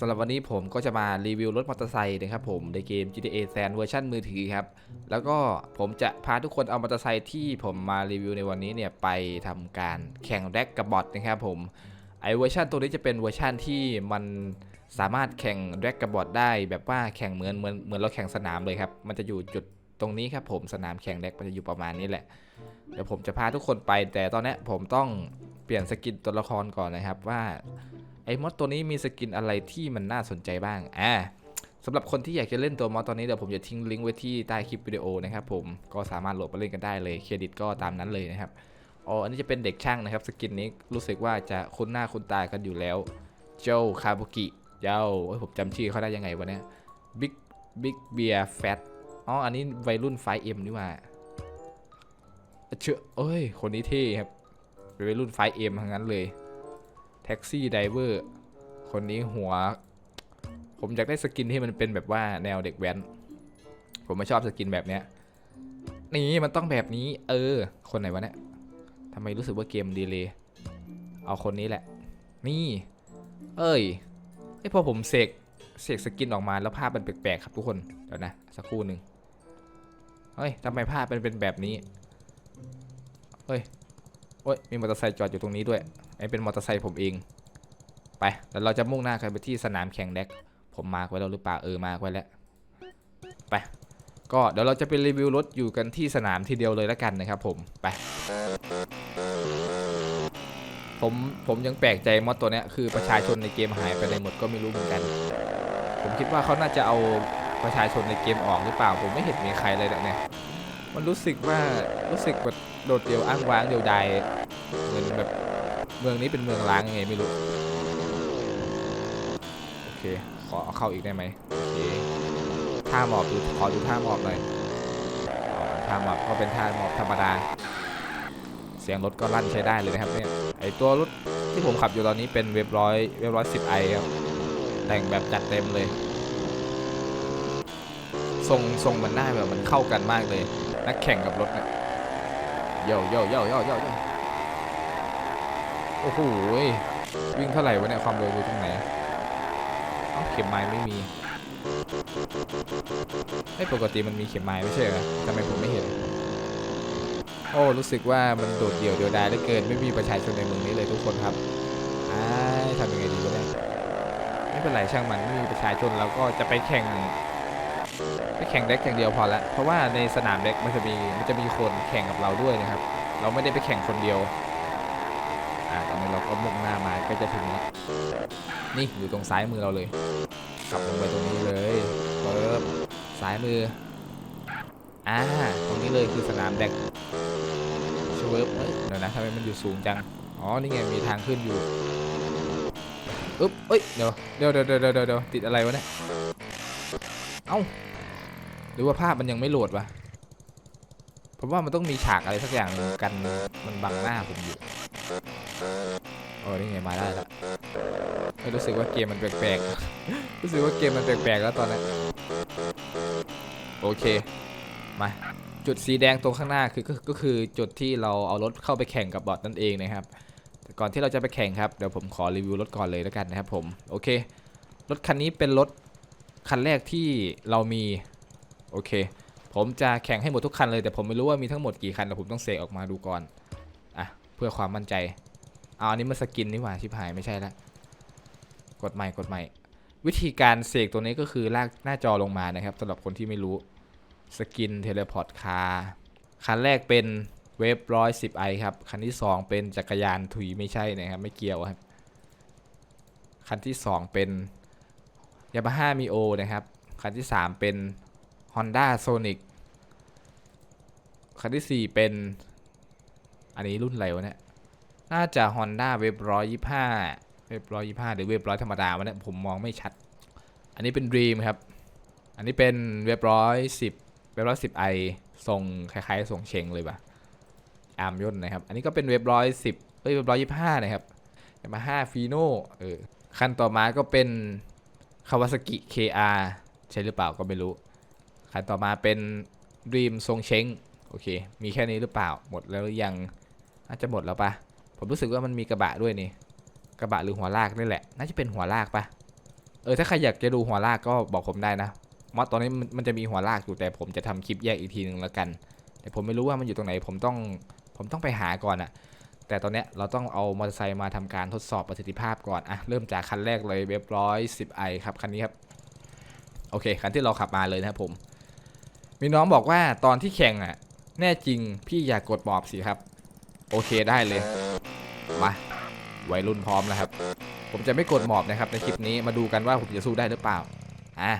สำหรับวันนี้ผมก็จะมารีวิวรถมอเตอร์ไซค์นะครับผมในเกม GTA San เวอร์ชันมือถือครับ แล้วก็ผมจะพาทุกคนเอามอเตอร์ไซค์ที่ผมมารีวิวในวันนี้เนี่ยไปทำการแข่งแร็กกับบอทนะครับผมไอเวอร์ชันตัวนี้จะเป็นเวอร์ชันที่มันสามารถแข่งแร็กกับบอทได้แบบว่าแข่งเหมือนเหมือนเหมือนเราแข่งสนามเลยครับ มันจะอยู่จุดตรงนี้ครับผมสนามแข่งแร็กมันจะอยู่ประมาณนี้แหละเดี๋ยวผมจะพาทุกคนไปแต่ตอนนี้ผมต้องเปลี่ยนสกินตัวละครก่อนนะครับว่า ไอ้มอดตัวนี้มีสกินอะไรที่มันน่าสนใจบ้างอ่าสำหรับคนที่อยากจะเล่นตัวมอดตัวนี้เดี๋ยวผมจะทิ้งลิงก์ไว้ที่ใต้คลิปวิดีโอนะครับผมก็สามารถโหลดมาเล่นกันได้เลยเครดิตก็ตามนั้นเลยนะครับอ๋ออันนี้จะเป็นเด็กช่างนะครับ สกินนี้รู้สึกว่าจะคุ้นหน้าคุ้นตากันอยู่แล้ว เจ้าคาบุกิเจ้าโอ้ยผมจำชื่อเขาได้ยังไงวะเนี่ยบิ๊กบิ๊กเบียร์แฟตอ๋ออันนี้วัยรุ่นไฟเอ็มนี่ว่าเชื่อเอ้ยคนนี้เท่ครับเป็นวัยรุ่นไฟเอ็มทั้งนั้นเลย แท็กซี่ไดเวอร์คนนี้หัว ผมอยากได้สกินที่มันเป็นแบบว่าแนวเด็กแว้น ผมไม่ชอบสกินแบบเนี้ยนี่มันต้องแบบนี้ เออ คนไหนวะเนี่ยทำไมรู้สึกว่าเกมดีเลยเอาคนนี้แหละ นี่ เอ้ยไอพอผมเสกเสกสกินออกมาแล้วภาพมันแปลกๆครับทุกคนเดี๋ยวนะสักครู่หนึ่งเฮ้ยทำไมภาพมันเป็นแบบนี้เฮ้ยโอ้ยมีมอเตอร์ไซค์จอดอยู่ตรงนี้ด้วย ไอ้เป็นมอเตอร์ไซค์ผมเอง ไป แล้วเราจะมุ่งหน้ากันไปที่สนามแข่งแดก ผมมาไว้แล้วหรือเปล่า เออ มาไว้แล้ว ไป ก็เดี๋ยวเราจะไปรีวิวรถอยู่กันที่สนามทีเดียวเลยแล้วกันนะครับผม ไป ผม ผมยังแปลกใจมอดตัวเนี้ยคือประชาชนในเกมหายไปไหนหมดก็ไม่รู้เหมือนกัน ผมคิดว่าเขาน่าจะเอาประชาชนในเกมออกหรือเปล่า ผมไม่เห็นมีใครเลยเนี่ย มันรู้สึกว่า รู้สึกแบบโดดเดี่ยวอ้างว้างเดียวดายเหมือนแบบ เมืองนี้เป็นเมืองล้างยังไงไม่รู้ โอเค ขอเอาเข้าอีกได้ไหมโอเคท่าหมอบดูขอดูท่าหมอบหน่อยท่าหมอบก็เป็นท่าหมอบธรรมดา เสียงรถก็ลั่นใช้ได้เลยนะครับเนี่ยไอตัวรถที่ผมขับอยู่ตอนนี้เป็นเว็บร้อยเว็บร้อยสิบไอครับแต่งแบบจัดเต็มเลยทรงทรงมันได้แบบมันเข้ากันมากเลย นักแข่งกับรถเนี่ยโย่โย่โย่โย่โย่ โอ้โหวิ่งเท่าไหร่วะเนี่ยความเร็วอยู่ตรงไหนเอาเข็มไม้ไม่มีไอ้ยปกติมันมีเข็มไม้ไม่ใช่เหรอทำไมผมไม่เห็น โอ้รู้สึกว่ามันโดดเดี่ยวเดียวดายเหลือเกินไม่มีประชาชนในเมืองนี้เลยทุกคนครับอ้ายทำยังไงดีวะเนี่ยไม่เป็นไรช่างมันไม่มีประชาชนเราก็จะไปแข่งไปแข่งเด็กอย่างเดียวพอละเพราะว่าในสนามเด็กมันจะมีมันจะมีคนแข่งกับเราด้วยนะครับ เราไม่ได้ไปแข่งคนเดียวาตอนนี้เราก็มุ่งหน้ามาก็จะถึงแล้วนี่อยู่ตรงซ้ายมือเราเลยขับลงไปตรงนี้เลยเปิบซ้ายมืออ่าตรงนี้เลยคือสนามเด็กชเวิร์บเดี๋ยวนะทำไมมันอยู่สูงจังอ๋อนี่ไงมีทางขึ้นอยู่อึ๊บเอ้ยเดี๋ยวเดี๋ยวเดี๋ยวเดี๋ยวเดี๋ยวติดอะไรวะเนี่ยเอ้าหรือว่าภาพมันยังไม่โหลดวะผมว่ามันต้องมีฉากอะไรสักอย่างกันมันบังหน้าผมอยู่ อ้นี่ไงมาได้แล้วไม่รู้สึกว่าเกมมันแปลกๆ รู้สึกว่าเกมมันแปลกๆแล้วตอนนี้โอเค มา จุดสีแดงตรงข้างหน้าคือก็คือจุดที่เราเอารถเข้าไปแข่งกับบอทนั่นเองนะครับ ก่อนที่เราจะไปแข่งครับ เดี๋ยวผมขอรีวิวรถก่อนเลยแล้วกันนะครับผม โอเค รถคันนี้เป็นรถคันแรกที่เรามี โอเค ผมจะแข่งให้หมดทุกคันเลยแต่ผมไม่รู้ว่ามีทั้งหมดกี่คันแต่ผมต้องเสกออกมาดูก่อน อะ เพื่อความมั่นใจ เอาอันนี้มาสกินนี่หว่าชิบหายไม่ใช่ละกดใหม่กดใหม่ วิธีการเสกตัวนี้ก็คือลากหน้าจอลงมานะครับสำหรับคนที่ไม่รู้สกินเทเลพอร์ตคาร์คันแรกเป็นเวฟร้อยสิบไอครับ คันที่สองเป็นจักรยานถุยไม่ใช่นะครับ ไม่เกี่ยวครับ คันที่สองเป็นยามาฮ่ามีโอนะครับ คันที่ 3 เป็น Honda Sonic คันที่ 4 เป็น อันนี้รุ่นอะไรวะเนี่ย น่าจะ Honda w a v ร้อยยี่ห้าเวฟร้อยยี่ห้าหรือเวฟร้อยธรรมดาวะเนี่ยผมมองไม่ชัด อันนี้เป็น Dream ครับ อันนี้เป็นเวฟร้อยสิบเวฟร้อยสิบไอทรงคล้ายๆทรงเชงเลยปะอาร์มย่นนะครับ อันนี้ก็เป็นเวฟร้อยสิบเอ้ยเวฟร้อยยี่ห้านะครับยามาฮ่าฟีโน่เออคันต่อมาก็เป็นคาวาซากิ KR ใช่หรือเปล่าก็ไม่รู้ คันต่อมาเป็น Dream ทรงเชงโอเค มีแค่นี้หรือเปล่าหมดแล้วหรือยังน่าจะหมดแล้วปะ ผมรู้สึกว่ามันมีกระบะด้วยนี่กระบะหรือหัวลากนี่แหละ น่าจะเป็นหัวลากปะเออถ้าใครอยากจะดูหัวลากก็บอกผมได้นะมอดตอนนี้มันจะมีหัวลากอยู่แต่ผมจะทำคลิปแยกอีกทีหนึ่งแล้วกัน แต่ผมไม่รู้ว่ามันอยู่ตรงไหน ผมต้องผมต้องไปหาก่อนอะแต่ตอนเนี้ยเราต้องเอามอเตอร์ไซค์มาทำการทดสอบประสิทธิภาพก่อนอะเริ่มจากคันแรกเลยเว็บร้อยสิบไอครับคันนี้ครับโอเคคันที่เราขับมาเลยนะครับผม มีน้องบอกว่าตอนที่แข่งอะแน่จริงพี่อย่ากกดหมอบสิครับ โอเคได้เลย มาวัยรุ่นพร้อมแล้วครับ ผมจะไม่กดหมอบนะครับในคลิปนี้มาดูกันว่าผมจะสู้ได้หรือเปล่าอะ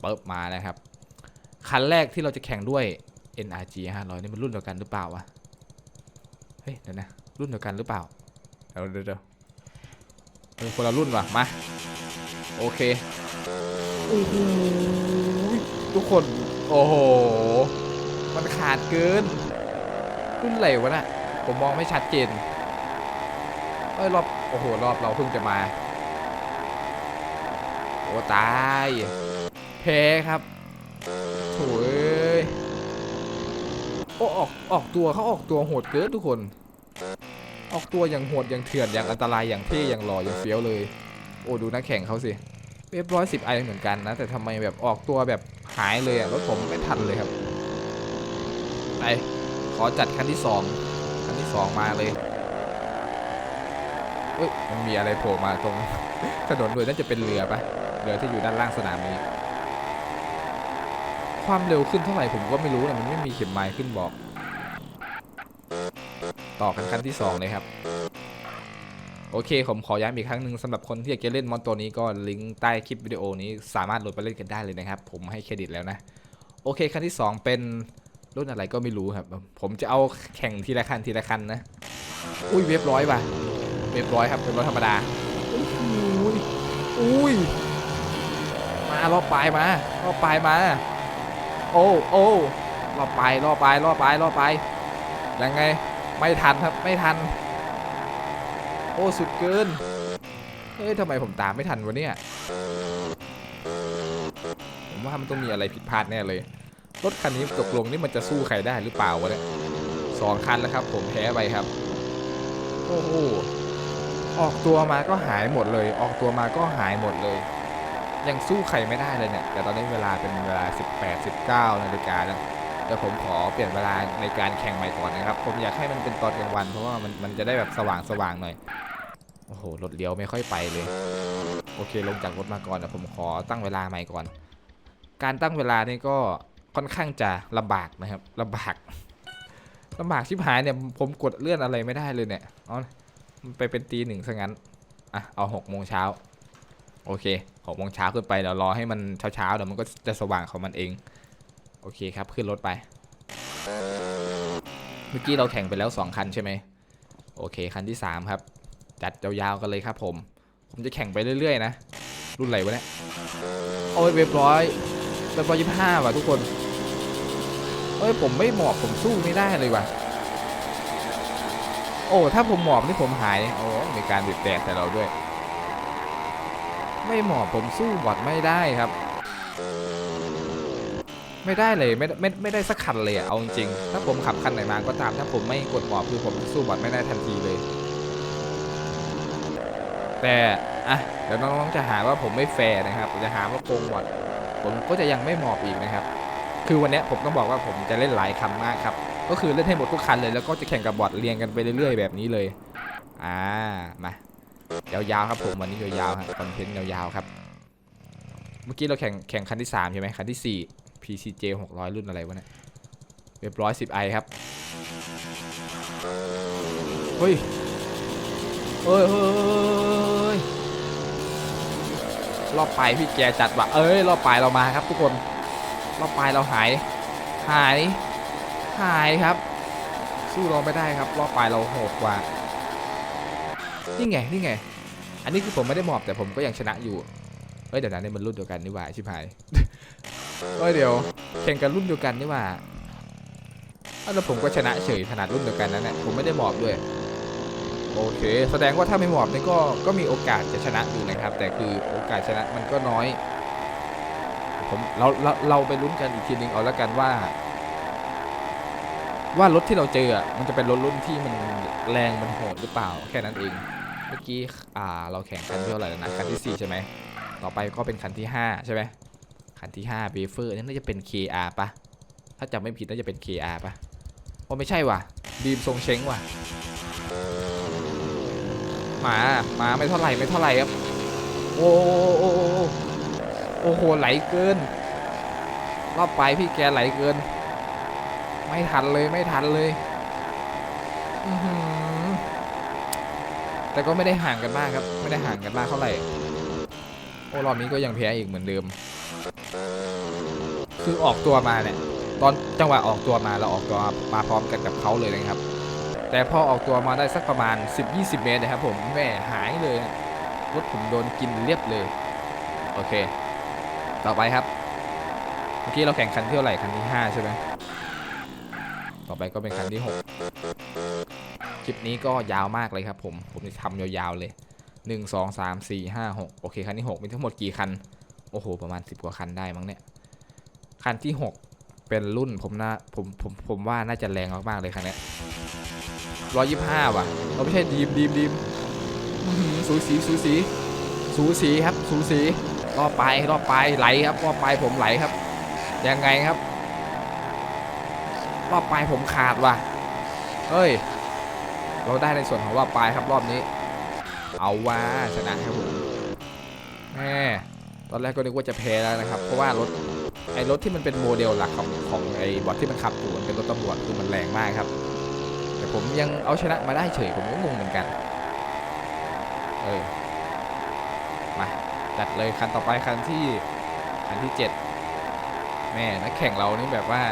เปิบมานะครับ คันแรกที่เราจะแข่งด้วย NRG 500นี่มันรุ่นเดียวกันหรือเปล่าวะเฮ้ยเดี๋ยวนะรุ่นเดียวกันหรือเปล่าเดี๋ยวเดี๋ยวเดี๋ยวคนละรุ่นว่ะมาโอเคอทุกคนโอ้โหมันขาดเกินรุ่นไหนวะน่ะผมมองไม่ชัดเจน เอ้ยรอบโอ้โหรอบเราเพิ่งจะมา โอ้ตายแพ้ครับโถ่เอ้ยโอ้ออกออกตัวเขาออกตัวโหดเกินทุกคน ออกตัวอย่างโหดอย่างเถื่อนอย่างอันตรายอย่างเท่อย่างหล่ออย่างเฟี้ยวเลย โอ้ดูนักแข่งเขาสิเรียบร้อยสิบไอเหมือนกันนะ แต่ทำไมแบบออกตัวแบบหายเลยอะรถผมไม่ทันเลยครับไปขอจัดคันที่สองคันที่สองมาเลย เอ้ยมันมีอะไรโผล่มาตรงถนนด้วยน่าจะเป็นเรือปะเรือที่อยู่ด้านล่างสนามนี้ ความเร็วขึ้นเท่าไหร่ผมก็ไม่รู้นะมันไม่มีเข็มไม้ขึ้นบอก ต่อกันขั้นที่ 2 เลยครับ โอเค ผมขอย้ำอีกครั้งหนึ่งสำหรับคนที่อยากจะเล่นมอนตัวนี้ก็ลิงก์ใต้คลิปวิดีโอนี้สามารถโหลดไปเล่นกันได้เลยนะครับ ผมให้เครดิตแล้วนะ โอเคขั้นที่ 2 เป็นรุ่นอะไรก็ไม่รู้ครับ ผมจะเอาแข่งทีละคันทีละคันนะ อุ้ยเว็บร้อยป่ะ เว็บร้อยครับเว็บร้อยธรรมดาอุ้ยอุ้ยมารอบปลายมารอบปลายมา โอ้โอ้รอบปลายรอบปลายรอบปลายรอบปลายยังไงไม่ทันครับไม่ทัน โอ้สุดเกินเฮ้ยทำไมผมตามไม่ทันวะเนี่ยผมว่ามันต้องมีอะไรผิดพลาดแน่เลยรถคันนี้ตกลงนี่มันจะสู้ใครได้หรือเปล่าวะเนี่ยสองคันแล้วครับ ผมแพ้ไปครับ โอ้โห ออกตัวมาก็หายหมดเลย ออกตัวมาก็หายหมดเลย ยังสู้ใครไม่ได้เลยเนี่ย แต่ตอนนี้เวลาเป็นเวลา 18 19นาฬิกาแล้วเดี๋ยวผมขอเปลี่ยนเวลาในการแข่งใหม่ก่อนนะครับ ผมอยากให้มันเป็นตอนกลางวัน เพราะว่ามันมันจะได้แบบสว่างสว่างหน่อย โอ้โห รถเลี้ยวไม่ค่อยไปเลย โอเค ลงจากรถมาก่อนนะผมขอตั้งเวลาใหม่ก่อน การตั้งเวลานี่ก็ค่อนข้างจะลำบากนะครับลำบากลำบากชิบหายเนี่ย ผมกดเลื่อนอะไรไม่ได้เลยเนี่ยอามัน ไปเป็นตีหนึ่งซะงั้น อะ เอาหกโมงเช้า โอเคหกโมงเช้าขึ้นไปเดี๋ยวรอให้มันเช้าๆเดี๋ยวมันก็จะสว่างของมันเอง โอเคครับ ขึ้นรถไป เมื่อกี้เราแข่งไปแล้ว2คันใช่ไหม โอเค คันที่3ครับ จัดยาวๆกันเลยครับผม ผมจะแข่งไปเรื่อยๆนะ รุ่นไหนวะเนี่ย โอ้ยเรียบร้อยเรียบร้อยยี่ห้าว่ะทุกคนเอ้ยผมไม่เหมอบผมสู้ไม่ได้เลยว่ะ โอ้ถ้าผมหมอบนี่ผมหายโอ้มีการบีบแตกแต่เราด้วย ไม่หมอบผมสู้บอดไม่ได้ครับ ไม่ได้เลยไม่ไม่ไม่ได้สักคันเลยอะเอาจริงถ้าผมขับคันไหนมาก็ตาม ถ้าผมไม่กดหมอบคือผมสู้บอดไม่ได้ทันทีเลย แต่อะเดี๋ยวน้องๆจะหาว่าผมไม่แฟร์นะครับจะหาว่าโกงบอดผมก็จะยังไม่หมอบอีกนะครับ คือวันนี้ผมต้องบอกว่าผมจะเล่นหลายคันมากครับ ก็คือเล่นให้หมดทุกคันเลยแล้วก็จะแข่งกับบอทเรียงกันไปเรื่อยๆแบบนี้เลย อ่า มายาวๆครับผมวันนี้ยาวๆครับคอนเทนต์ยาวๆครับ เมื่อกี้เราแข่งแข่งคันที่3ใช่ไหมคันที่ 4 PCJ 600 รุ่นอะไรวะเนี่ยเรียบร้อย 10i ครับ เฮ้ยเฮ้ยเฮ้ยรอบปลายพี่แกจัดว่ะเอ้ยรอบปลายเรามาครับทุกคนรอบปลายเราหายหาย หายครับ สู้เราไม่ได้ครับรอบปลายเราโหดกว่า นี่ไงนี่ไง อันนี้คือผมไม่ได้หมอบแต่ผมก็ยังชนะอยู่เอ้ยเดี๋ยวนะนี่มันรุ่นเดียวกันนี่หว่าชิบหายเอ้ยเดี๋ยวแข่งกันรุ่นเดียวกันนี่หว่าเอ้าแล้วผมก็ชนะเฉยขนาดรุ่นเดียวกันนั้นแหละผมไม่ได้หมอบด้วยโอเค แสดงว่าถ้าไม่หมอบนี่ก็ก็มีโอกาสจะชนะอยู่นะครับ แต่คือโอกาสชนะมันก็น้อย ผมเราเราเราไปลุ้นกันอีกทีนึงเอาละกันว่า ว่ารถที่เราเจออะมันจะเป็นรถรุ่นที่มันแรงมันโหดหรือเปล่าแค่นั้นเอง เมื่อกี้อ่าเราแข่งกันที่เท่าไหร่นะคันที่สี่ใช่ไหมต่อไปก็เป็นคันที่ห้าใช่ไหมคันที่ห้าเบเฟอร์นี่น่าจะเป็น KR ปะถ้าจำไม่ผิดน่าจะเป็น KR ปะโอ้ไม่ใช่ว่ะบีมทรงเช้งว่ะหมาหมาไม่เท่าไหร่ไม่เท่าไหร่ครับโอ้โอ้โอ้โอ้โอ้โหไหลเกินรอบไปพี่แกไหลเกิน ไม่ทันเลยไม่ทันเลย แต่ก็ไม่ได้ห่างกันมากครับ ไม่ได้ห่างกันมากเท่าไหร่ โอ้รอบนี้ก็ยังแพ้อีกเหมือนเดิม คือออกตัวมาเนี่ย ตอนจังหวะออกตัวมาเราออกตัวมาพร้อมกันกับเขาเลยนะครับ แต่พอออกตัวมาได้สักประมาณ 10-20 เมตรนะครับ ผมแม่หายเลยรถผมโดนกินเรียบเลย โอเค ต่อไปครับ เมื่อกี้เราแข่งคันที่เท่าไหร่คันที่ 5 ใช่ไหม ต่อไปก็เป็นคันที่ 6 คลิปนี้ก็ยาวมากเลยครับผม ผมจะทำยาวๆเลย 1 2 3 4 5 6 โอเค คันที่ 6 มีทั้งหมดกี่คัน โอ้โห ประมาณ 10 กว่าคันได้มั้งเนี่ย คันที่ 6 เป็นรุ่นผมน่าผมผมผมว่าน่าจะแรงมากๆเลยคันนี้ร้อยยี่ห้าว่ะเราไม่ใช่ดีมดีมดีมสูสีสูสีสูสีครับสูสีรอบไปรอบไปไหลครับรอบไปผมไหลครับ ยังไงครับ รอบไปผมขาดว่ะเฮ้ย เราได้ในส่วนของรอบปลายครับรอบนี้ เอาว่าชนะครับผมแม่ตอนแรกก็นึกว่าจะแพ้แล้วนะครับ เพราะว่ารถไอ้รถที่มันเป็นโมเดลหลักของของไอ้บอทที่มันขับอยู่มันเป็นรถตำรวจคือมันแรงมากครับ แต่ผมยังเอาชนะมาได้เฉยผมก็งงเหมือนกันเออมาจัดเลยคันต่อไปคันที่คันที่เจ็ดแม่นักแข่งเรานี่แบบว่า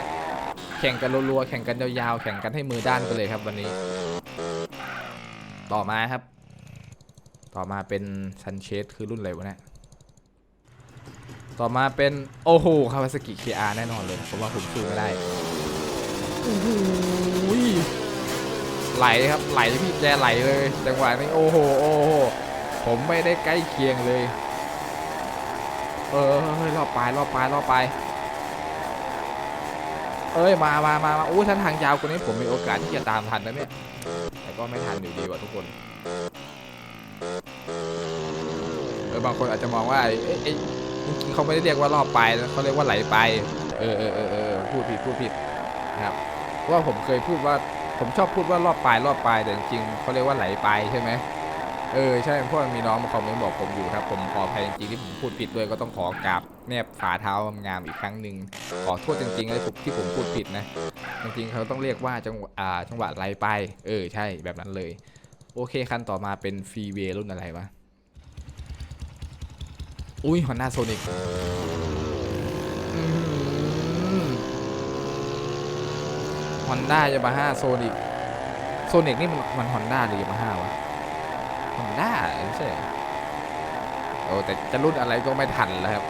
ข่งกันรัวๆแข่งกันยาวๆแข่งกันให้มือด้านไปเลยครับวันนี้ ต่อมาครับ ต่อมาเป็นซันเชสคือรุ่นอะไรวะเนี่ยต่อมาเป็นโอ้โหคาวาซากิ KR แน่นอนเลยผมว่าผมสู้ไม่ได้โอ้โหไหลครับไหลพี่แกไหลเลย จังหวะนี้โอ้โหโอ้โหผมไม่ได้ใกล้เคียงเลย เออเฮ้ยรอบปลายรอบปลายรอบปลาย เอ้ยมามามามาอู้ท่านทางยาวกว่านี้ผมมีโอกาสที่จะตามทันนะเนี่ย แต่ก็ไม่ทันอยู่ดีว่ะทุกคนเออบางคนอาจจะมองว่าเอ้ยเอ้ยเขาไม่ได้เรียกว่ารอบไปนะเขาเรียกว่าไหลไป เออเออเออเออพูดผิดพูดผิดนะครับว่าผมเคยพูดว่าผมชอบพูดว่ารอบปลายรอบปลายแต่จริงๆเขาเรียกว่าไหลไปใช่ไหม เออใช่เพราะว่ามีน้องมาคอมเมนต์บอกผมอยู่ครับผมขออภัยจริงๆที่ผมพูดผิดด้วยก็ต้องขอกราบแนบฝ่าเท้างามอีกครั้งหนึ่งขอโทษจริงๆเลยที่ผมพูดผิดนะจริงๆเขาต้องเรียกว่าจังหวะอ่าจังหวะไหลไป เออใช่แบบนั้นเลย โอเคคันต่อมาเป็นฟรีเวย์รุ่นอะไรวะอุ้ยฮอนด้าโซนิกฮอนด้ายามาฮ่าโซนิกโซนิกนี่มันมันฮอนด้าหรือยามาฮ่าวะ ฮอนด้าไม่ใช่โอ้แต่จะรุ่นอะไรก็ไม่ทันแล้วครับ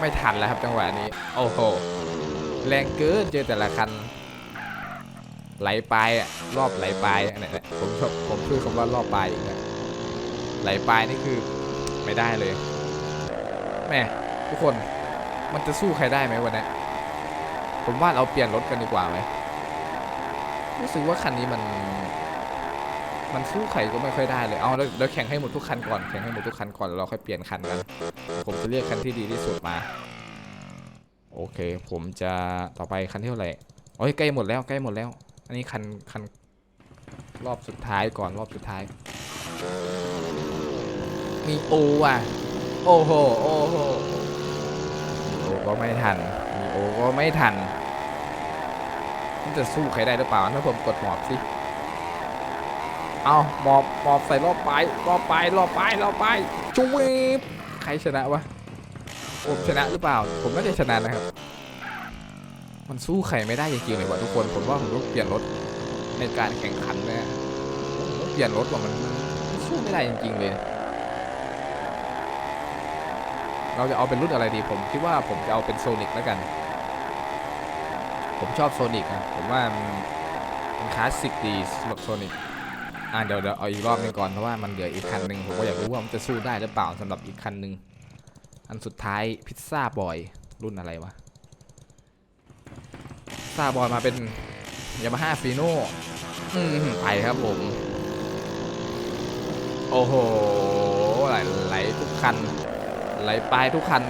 ไม่ทันแล้วครับจังหวะนี้ โอ้โห แรงเกินเจอแต่ละคัน ไหลปลายอะรอบไหลปลายอันไหนผมชอบผมพูดคำว่ารอบปลายอีกนะไหลปลายนี่คือไม่ได้เลยแม่ทุกคนมันจะสู้ใครได้ไหมวันนี้ผมว่าเราเปลี่ยนรถกันดีกว่าไหมรู้สึกว่าคันนี้มัน มันสู้ใครก็ไม่ค่อยได้เลย เอาแล้วเดี๋ยวแข่งให้หมดทุกคันก่อน แข่งให้หมดทุกคันก่อนแล้วเราค่อยเปลี่ยนคันกัน ผมจะเรียกคันที่ดีที่สุดมา โอเค ผมจะต่อไปคันที่เท่าไหร่โอ้ยใกล้หมดแล้วใกล้หมดแล้ว อันนี้คันคันรอบสุดท้ายก่อนรอบสุดท้าย มีโอว่ะ โอ้โห โอ้โห โอก็ไม่ทัน มีโอก็ไม่ทันมันจะสู้ใครได้หรือเปล่าถ้าผมกดหมอบสิ เอาหมอบหมอบใส่รอบปลายรอบปลายรอบปลายรอบปลายจุ๊บใครชนะวะผมชนะหรือเปล่า ผมน่าจะชนะนะครับ มันสู้ใครไม่ได้จริงๆเลยว่ะทุกคน ผมว่าผมต้องเปลี่ยนรถในการแข่งขันนะผมเปลี่ยนรถว่ะมันสู้ไม่ได้จริงๆเลย เราจะเอาเป็นรุ่นอะไรดี ผมคิดว่าผมจะเอาเป็นโซนิกแล้วกัน ผมชอบโซนิกนะผมว่ามันคลาสสิกดีสำหรับโซนิก อ่าเดี๋ยวเดี๋ยวเอาอีกรอบหนึงก่อนเพราะว่ามันเหลืออีกคันหนึ่งผมก็อยากรู้ว่ามันจะสู้ได้หรือเปล่าสำหรับอีกคันหนึ่งอันสุดท้ายพิซซ่าบอยรุ่นอะไรวะพิซซ่าบอยมาเป็นยามาฮ่าฟีโน่อืมไปครับผม โอ้โหไหลไหลทุกคันไหไหลไปทุกคัน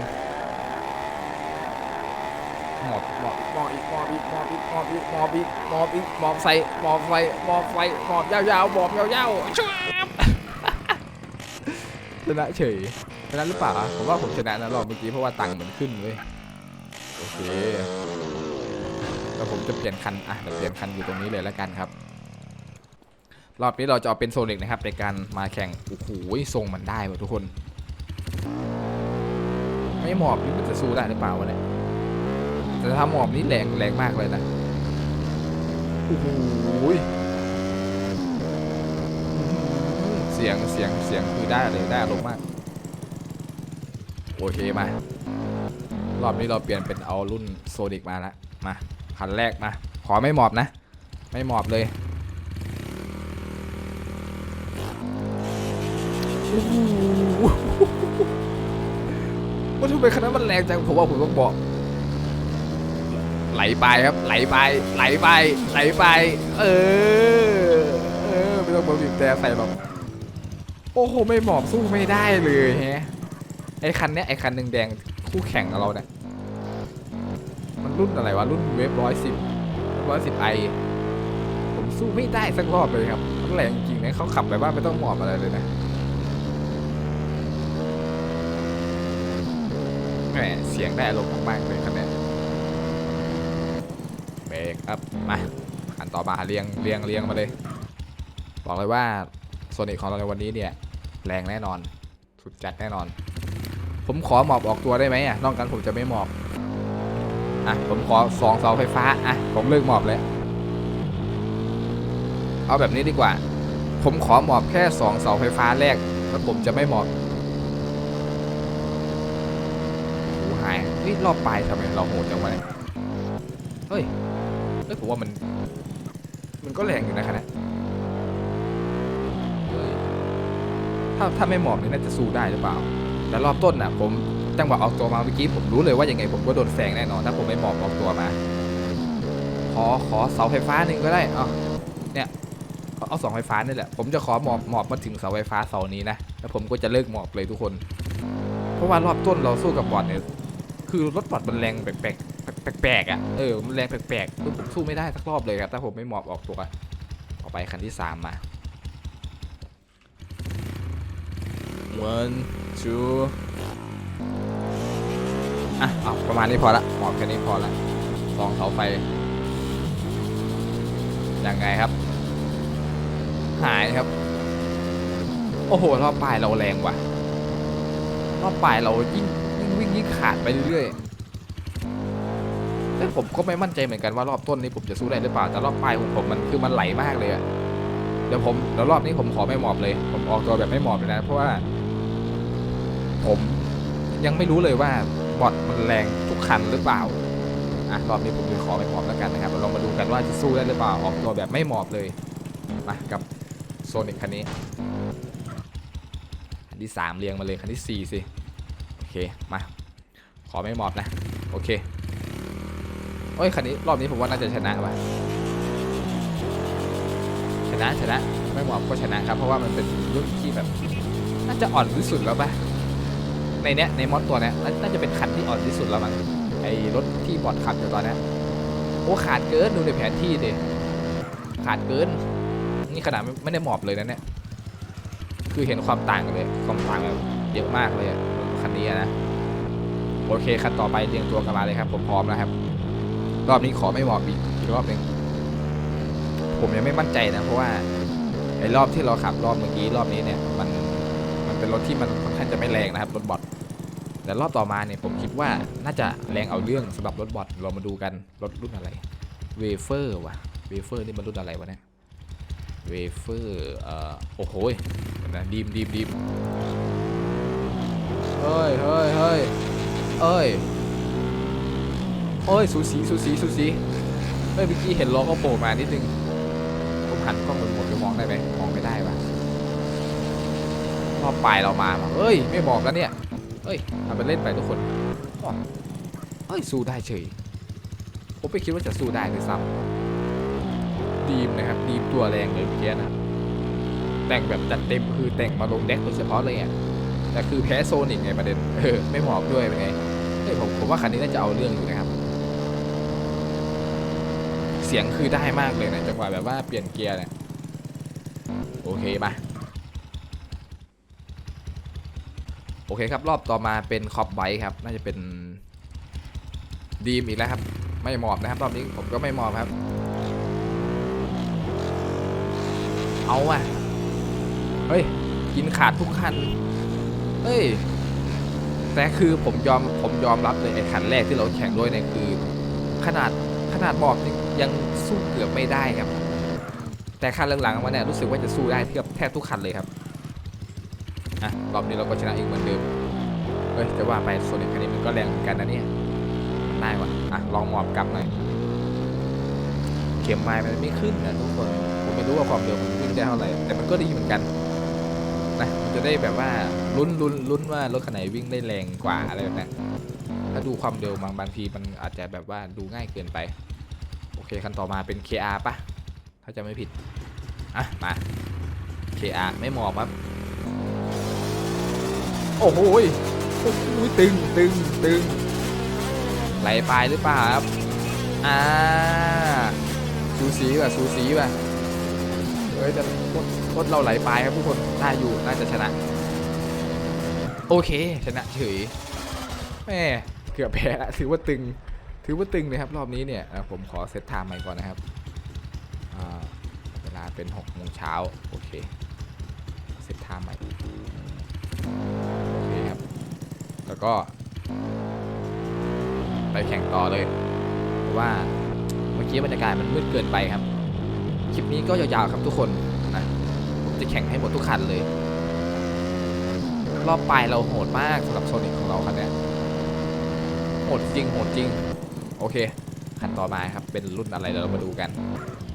หมอบหมอบหมอบอีกหมอบอีกหมอบอีกหมอบอีกหมอบอีกหมอบอีกหมอบใส่หมอบไฟหมอบไฟหมอบยาวๆหมอบยาวๆช่วยชนะเฉยชนะหรือเปล่าผมว่าผมชนะนะรอบเมื่อกี้เพราะว่าตังค์มันขึ้นเว้ยโอเคแล้วผมจะเปลี่ยนคันอะเดี๋ยวเปลี่ยนคันอยู่ตรงนี้เลยแล้วกันครับ รอบนี้เราจะเอาเป็นโซนิกนะครับในการมาแข่งโอ้โหทรงมันได้ว่ะทุกคน ไม่หมอบนี่มันจะสู้ได้หรือเปล่าวะเนี่ย แต่ถ้าหมอบนี่แรงแรงมากเลยนะโอ้โหเสียงเสียงเสียงคือได้เลยได้อารมณ์มาก โอเคมารอบนี้เราเปลี่ยนเป็นเอารุ่นโซนิกมาละมาคันแรกมา ขอไม่หมอบนะ ไม่หมอบเลยโอ้โหว่าทำไมคันนั้นมันแรงจังผมว่าผมต้องบอก ไหลไปครับไหลไปไหลไปไหลไป เออเออไม่ต้องมาบีบแต่ใส่หรอกโอ้โหไม่หมอบสู้ไม่ได้เลยแฮะไอคันเนี้ยไอคันหนึ่งแดงคู่แข่งกับเราเนี่ยมันรุ่นอะไรวะรุ่นเวฟร้อยสิบร้อยสิบไอผมสู้ไม่ได้สักรอบเลยครับมันแรงจริงนะเขาขับแบบว่าไม่ต้องหมอบอะไรเลยนะแหมเสียงได้อารมณ์มากๆเลยคันนี้ รกครับมาอันต่อมาเรียงเรียงเรียงมาเลย บอกเลยว่าโซนิกของเราในวันนี้เนี่ย แรงแน่นอนสุดจัดแน่นอน ผมขอหมอบออกตัวได้ไหมอะนอกจากผมจะไม่หมอบอะผมขอสองเสาไฟฟ้าอะผมเลิกหมอบเลยเอาแบบนี้ดีกว่า ผมขอหมอบแค่สองเสาไฟฟ้าแรกแล้วผมจะไม่หมอบหูหายนี่รอบปลายทำไมเราโหดจังวะเนี่ยเฮ้ย เฮ้ยผมว่ามัน มันก็แรงอยู่นะครับเนี่ยถ้าถ้าไม่หมอบนี่น่าจะสู้ได้หรือเปล่า แต่รอบต้นน่ะ ผมจังหวะออกตัวมาเมื่อกี้ผมรู้เลยว่ายังไงผมก็โดนแซงแน่นอน ถ้าผมไม่หมอบออกตัวมา ขอขอเสาไฟฟ้าหนึ่งก็ได้เอเนี่ยเอาสองไฟฟ้านี่แหละ ผมจะขอหมอบหมอบมาถึงเสาไฟฟ้าเสานี้นะ แล้วผมก็จะเลิกหมอบเลยทุกคน เพราะว่ารอบต้นเราสู้กับบอทเนี่ย คือรถบอทมันแรงแปลกๆ แปลกๆอะ เออ มันแรงแปลกๆผมสู้ไม่ได้สักรอบเลยครับ ถ้าผมไม่หมอบออกตัวต่อไปคันที่สามมา one two อะเอาประมาณนี้พอละหมอบแค่นี้พอละสองเสาไฟ ยังไงครับ หายครับ โอ้โห รอบปลายเราแรงว่ะ รอบปลายเรายิ่งยิ่งวิ่งยิ่งขาดไปเรื่อยๆ แต่ผมก็ไม่มั่นใจเหมือนกันว่ารอบต้นนี้ผมจะสู้ได้หรือเปล่าแต่รอบปลายของผมมันคือมันไหลมากเลยอะเดี๋ยวผมเดี๋ยวรอบนี้ผมขอไม่หมอบเลย ผมออกตัวแบบไม่หมอบเลยนะ เพราะว่า ผมยังไม่รู้เลยว่าบอทมันแรงทุกคันหรือเปล่าอะรอบนี้ผมจะขอไม่หมอบแล้วกันนะครับเราลองมาดูกันว่าจะสู้ได้หรือเปล่าออกตัวแบบไม่หมอบเลยมากับโซนิกคันนี้คันที่สามเรียงมาเลยคันที่สี่สิ โอเค มา ขอไม่หมอบนะ โอเค โอ้ยคันนี้รอบนี้ผมว่าน่าจะชนะว่ะชนะชนะไม่หมอบก็ชนะครับ เพราะว่ามันเป็นรุ่นที่แบบน่าจะอ่อนที่สุดแล้วป่ะในเนี้ยในมอดตัวเนี้ยน่าจะเป็นคันที่อ่อนที่สุดแล้วมั้งไอรถที่บอดขับอยู่ตอนเนี้ยโอ้ขาดเกินดูในแผนที่ดิขาดเกินนี่ขนาดไม่ไมได้หมอบเลยนะเนี่ยคือเห็นความต่างกันเลยความต่างเยอะมากเลยคันนี้นะโอเคคันต่อไปเรียงตัวกันมาเลยครับผมพร้อมแล้วครับ รอบนี้ขอไม่หมอบอีกอีกรอบหนึ่งผมยังไม่มั่นใจนะ เพราะว่าไอ้รอบที่เราขับรอบเมื่อกี้รอบนี้เนี่ยมันมันเป็นรถที่มันค่อนข้างจะไม่แรงนะครับรถบอทแต่รอบต่อมาเนี่ยผมคิดว่าน่าจะแรงเอาเรื่องสำหรับรถบอทเรามาดูกันรถรุ่นอะไรเวเฟอร์ว่ะเวเฟอร์นี่มันรุ่นอะไรวะเนี่ยเวเฟอร์เอ่อโอ้โหนะดีมดีมดีมเฮ้ยเฮ้ยเฮ้ยเอ้ย โอ้ยสูสีสูสีสูสีเฮ้ยเมื่อกี้เห็นล้อเขาโผล่มานิดนึง ผมหันกล้องบนผมจะมองได้ไหมมองไม่ได้ว่ะรอบปลายเรามาเฮ้ย ไม่บอกแล้วเนี่ยเฮ้ยทำไปเล่นไปทุกคนอ้อเฮ้ยสู้ได้เฉย ผมไม่คิดว่าจะสู้ได้เลยซ้ำดีมนะครับดีมตัวแรงเลยเมื่อกี้นะแต่งแบบจัดเต็มคือแต่งมาลงเด็กโดยเฉพาะเลยอะแต่คือแพ้โซนิกไงประเด็นเออไม่หมอบด้วยเป็นไงเฮ้ยผมผมว่าคันนี้น่าจะเอาเรื่องอยู่นะครับ เสียงคือได้มากเลยนะจังหวะแบบว่าเปลี่ยนเกียร์เนี่ยโอเคมาโอเคครับรอบต่อมาเป็นคอปไบครับน่าจะเป็นดีมอีกแล้วครับ ไม่หมอบนะครับรอบนี้ผมก็ไม่หมอบครับ เอาอะเฮ้ยกินขาดทุกคันเฮ้ยแต่คือผมยอมผมยอมรับเลยไอ้คันแรกที่เราแข่งด้วยเนี่ยคือ ขนาดขนาดหมอบนี่ ยังสู้เกือบไม่ได้ครับ แต่คันหลังๆมาเนี่ยรู้สึกว่าจะสู้ได้เทียบแทบทุกคันเลยครับอะรอบนี้เราก็ชนะอีกเหมือนเดิมเฮ้ยจะว่าไปโซนิคคันนี้มันก็แรงเหมือนกันนะเนี่ยได้ว่ะอะลองหมอบกลับหน่อยเข็มไม้มันไม่ขึ้นนะทุกคนผมไม่รู้ว่าความเร็วมันขึ้นได้เท่าไหร่แต่มันก็ดีเหมือนกันนะมันจะได้แบบว่าลุ้นลุ้นลุ้นว่ารถคันไหนวิ่งได้แรงกว่าอะไรแบบนี้ถ้าดูความเร็วบางบางทีมันอาจจะแบบว่าดูง่ายเกินไป คคันต่อมาเป็น KR ปะถ้าจะไม่ผิด อะ มา KR ไม่หมอบครับ โอ้โหโอ้โหตึงตึงตึงไหลปลายหรือเปล่าครับ อ่าสูสีป่ะสูสีป่ะเฮ้ยแต่รถเราไหลปลายครับทุกคนได้อยู่น่าจะชนะ โอเค ชนะเฉยแม่เกือบแพ้ละถือว่าตึง ถือว่าตึงเลยครับรอบนี้เนี่ยผมขอเซตไทม์ใหม่ก่อนนะครับเวลาเป็น6โมงเช้าโอเคเซตไทม์ใหม่โอเคครับแล้วก็ ไปแข่งต่อเลยเพราะว่าเมื่อกี้บรรยากาศมันมืดเกินไปครับ คลิปนี้ก็ยาวๆครับทุกคนนะผมจะแข่งให้หมดทุกคันเลย รอบปลายเราโหดมากสำหรับโซนิกของเราคันเนี้ยโหดจริงโหดจริง โอเคคันต่อมาครับเป็นรุ่นอะไรเดี๋ยวเรามาดูกัน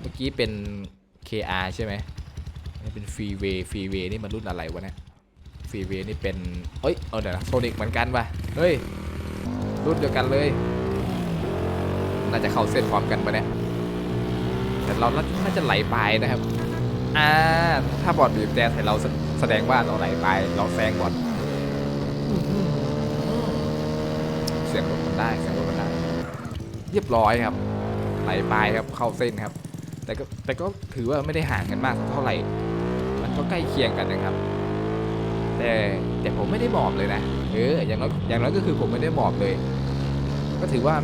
เมื่อกี้เป็น KR ใช่ไหมนี่เป็นฟรีเวย์ฟรีเวย์นี่มันรุ่นอะไรวะเนี่ยฟรีเวย์นี่เป็นเอ้ยเออเดี๋ยวนะโซนิกเหมือนกันป่ะเฮ้ยรุ่นเดียวกันเลยน่าจะเข้าเส้นพร้อมกันปะเนี่ยแต่เราน่าจะไหลไปนะครับอ่าถ้าบอดบีบแต่ใส่เราแสแสดงว่าเราไหลไปเราแซงบอดเสียงรถมันได้เสียงรถมันได้ เรียบร้อยครับไหลไปครับเข้าเส้นครับ แต่ก็แต่ก็ถือว่าไม่ได้ห่างกันมากเท่าไหร่ มันก็ใกล้เคียงกันนะครับ แต่แต่ผมไม่ได้หมอบเลยนะเอออย่างน้อยอย่างน้อยก็คือผมไม่ได้หมอบเลย ก็ถือว่า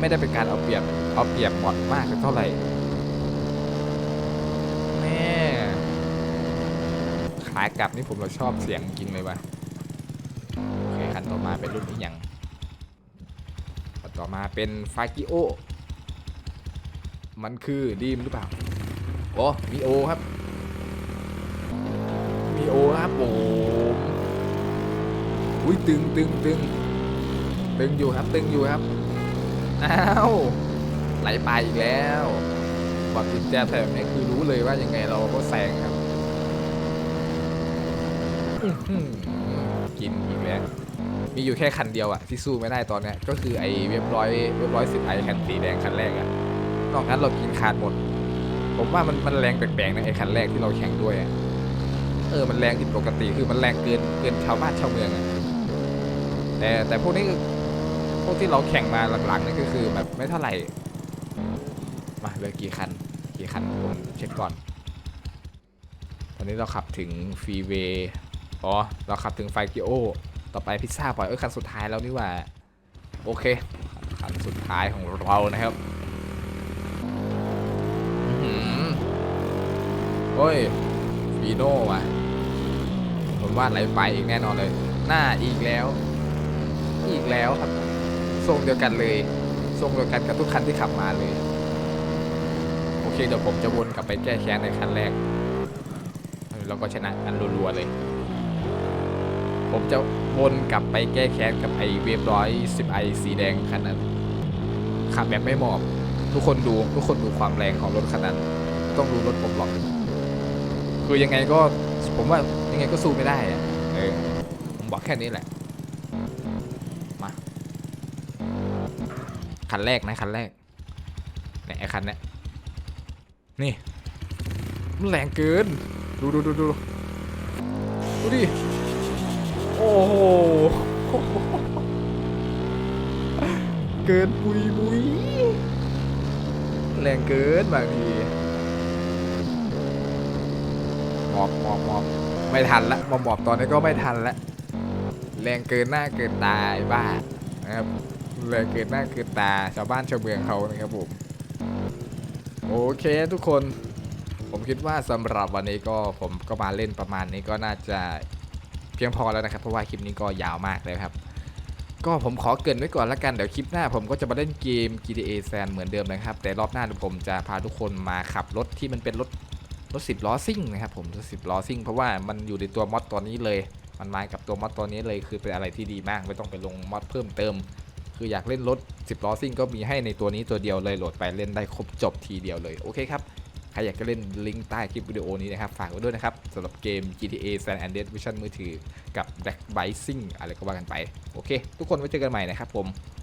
ไม่ได้เป็นการเอาเปรียบเอาเปรียบหมดมากเท่าไหร่แม่ขากลับนี่ผมเราชอบเสียงจริงเลยวะโอเคคันต่อมาเป็นรุ่นนี้ยัง ต่อมาเป็นฟากิโอ มันคือดีมหรือเปล่าโอ้มีโอครับ มีโอครับโอ้อุ้ยตึงตึงตึงตึงอยู่ครับตึงอยู่ครับ อ้าวไหลไปอีกแล้วบอดติดแจแถบนี้คือรู้เลยว่ายังไงเราก็แซงครับกินอีกแล้ว มีอยู่แค่คันเดียวอะที่สู้ไม่ได้ตอนเนี้ยก็คือไอ้เว็บร้อยเว็บร้อยสิบไอคันสีแดงคันแรกอะนอกนั้นเรากินขาดหมด ผมว่ามันมันแรงแปลกๆนะไอ้คันแรกที่เราแข่งด้วยอะเออมันแรงผิดปกติคือมันแรงเกินเกินชาวบ้านชาวเมืองอะแต่แต่พวกนี้พวกที่เราแข่งมาหลังๆนี่ก็คือแบบไม่เท่าไหร่มาเหลือกี่คันกี่คันผมเช็คก่อน ตอนนี้เราขับถึงฟรีเวย์อ๋อเราขับถึงไฟกิโอ ต่อไปพิซซ่าปล่อยเอ้ยคันสุดท้ายแล้วนี่ว่า โอเค คันสุดท้ายของเรานะครับโอ้ยฟีโน่ว่ะผมว่าไหลไปอีกแน่นอนเลย หน้าอีกแล้ว อีกแล้วครับ ทรงเดียวกันเลย ทรงเดียวกันกับทุกคันที่ขับมาเลย โอเคเดี๋ยวผมจะวนกลับไปแก้แค้นในคันแรก แล้วก็ชนะกันรัวๆเลย ผมจะวนกลับไปแก้แค้นกับไอเวฟร้อยสิบไอสีแดงคันนั้นขับแบบไม่หมอบ ทุกคนดูทุกคนดูความแรงของรถคันนั้น ต้องดูรถผมหรอก คือยังไงก็ผมว่ายังไงก็สู้ไม่ได้อะเออผมบอกแค่นี้แหละ มา คันแรกนะคันแรกเนี่ยไอคันเนี้ยนี่มันแรงเกิน ดูดูดูดูดูดิ โอ้โห เกินปุยปุยแรงเกินบางทีหมอบหมอบหมอบไม่ทันละหมอบหมอบตอนนี้ก็ไม่ทันละ แรงเกินหน้าเกินตาไอ้บ้านะครับแรงเกินหน้าเกินตาชาวบ้านชาวเมืองเขานะครับผม โอเคทุกคน ผมคิดว่าสำหรับวันนี้ก็ผมก็มาเล่นประมาณนี้ก็น่าจะ พียงพอแล้วนะครับเพราะว่าคลิปนี้ก็ยาวมากเลยครับก็ผมขอเกินไว้ก่อนละกันเดี๋ยวคลิปหน้าผมก็จะมาเล่นเกม GTA San เหมือนเดิมนะครับ แต่รอบหน้าผมจะพาทุกคนมาขับรถที่มันเป็นรถรถสิบล้อซิ่งนะครับผมรถสิบล้อซิ่งเพราะว่ามันอยู่ในตัวมอดตัวนี้เลย มันมากับตัวมอดตัวนี้เลยคือเป็นอะไรที่ดีมากไม่ต้องไปลงมอดเพิ่มเติม คืออยากเล่นรถ10ล้อซิ่งก็มีให้ในตัวนี้ตัวเดียวเลยโหลดไปเล่นได้ครบจบทีเดียวเลยโอเคครับ ใครอยากจะเล่นลิงก์ใต้คลิปวิดีโอนี้นะครับ ฝากไว้ด้วยนะครับสำหรับเกม GTA San Andreas Vision มือถือกับ Black b i s i n g อะไรก็ว่ากันไป โอเค ทุกคนไว้เจอกันใหม่นะครับผม